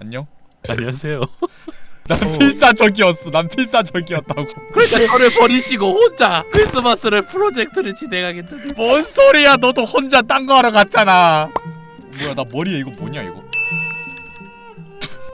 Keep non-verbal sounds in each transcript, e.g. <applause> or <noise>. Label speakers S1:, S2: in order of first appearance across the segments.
S1: 안녕.
S2: 안녕하세요. <laughs>
S1: 난 필사적이었어. 난 필사적이었다고. <laughs>
S2: 그러니까 저를 버리시고 혼자 크리스마스를 프로젝트를 진행하겠다는.
S1: 뭔 소리야? 너도 혼자 딴 거 하러 갔잖아. 뭐야 나 머리에 이거 뭐냐 이거?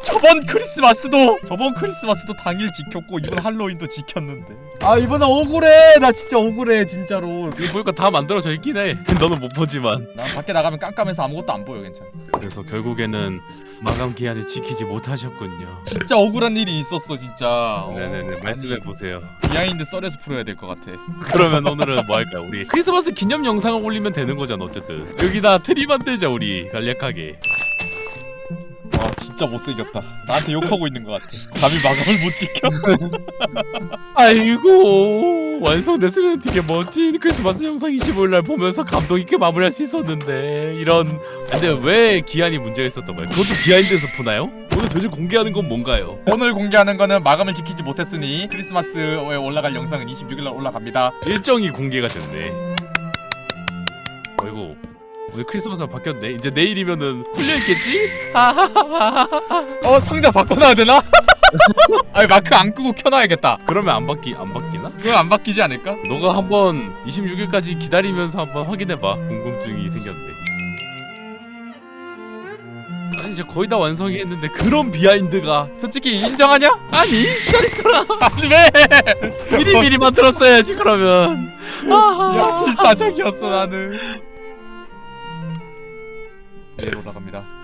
S1: 저번 크리스마스도 저번 크리스마스도 당일 지켰고 이번 할로윈도 지켰는데. 아 이번엔 억울해. 나 진짜 억울해 진짜로.
S2: 이거 보니까 다 만들어져 있긴 해. <laughs> 너는 못 보지만.
S1: 난 밖에 나가면 깜깜해서 아무것도 안 보여 괜찮아.
S2: 그래서 결국에는 마감 기한을 지키지 못하셨군요.
S1: 진짜 억울한 일이 있었어 진짜. 어,
S2: 네네네 말씀해
S1: 아니,
S2: 보세요.
S1: 비하인드 썰에서 풀어야 될 것 같아.
S2: 그러면 <laughs> 오늘은 뭐 할까요? 우리 크리스마스 기념 영상을 올리면 되는 거잖아 어쨌든. 여기다 트리 만들자 우리 간략하게.
S1: 와 진짜 못생겼다. 나한테 욕하고 있는 것 같아. 감히 마감을 못 지켜? <laughs>
S2: 아이고 완성됐으면 되게 멋진 크리스마스 영상 25일날 보면서 감동 있게 마무리할 수 있었는데 이런 근데 왜 기한이 문제가 있었던 거예요? 그것도 비하인드에서 푸나요? 오늘 도대체 공개하는 건 뭔가요?
S1: 오늘 공개하는 거는 마감을 지키지 못했으니 크리스마스에 올라갈 영상은 26일날 올라갑니다.
S2: 일정이 공개가 됐네 오늘 크리스마스가 바뀌었네 이제 내일이면은 풀려 있겠지?
S1: 어 상자 바꿔놔야 되나? <laughs> 아니 마크 안 끄고 켜놔야겠다.
S2: 그러면 안 바뀌 안 바뀌나?
S1: 그건 안 바뀌지 않을까?
S2: 너가 한번 26일까지 기다리면서 한번 확인해봐 궁금증이 생겼네 아니 이제 거의 다 완성이 했는데 그런 비하인드가
S1: 솔직히 인정하냐?
S2: 아니 잘 있어라
S1: 아니 왜?
S2: 미리 미리 만들었어야지 그러면
S1: 야 필사적이었어 나는. 내일 올라갑니다.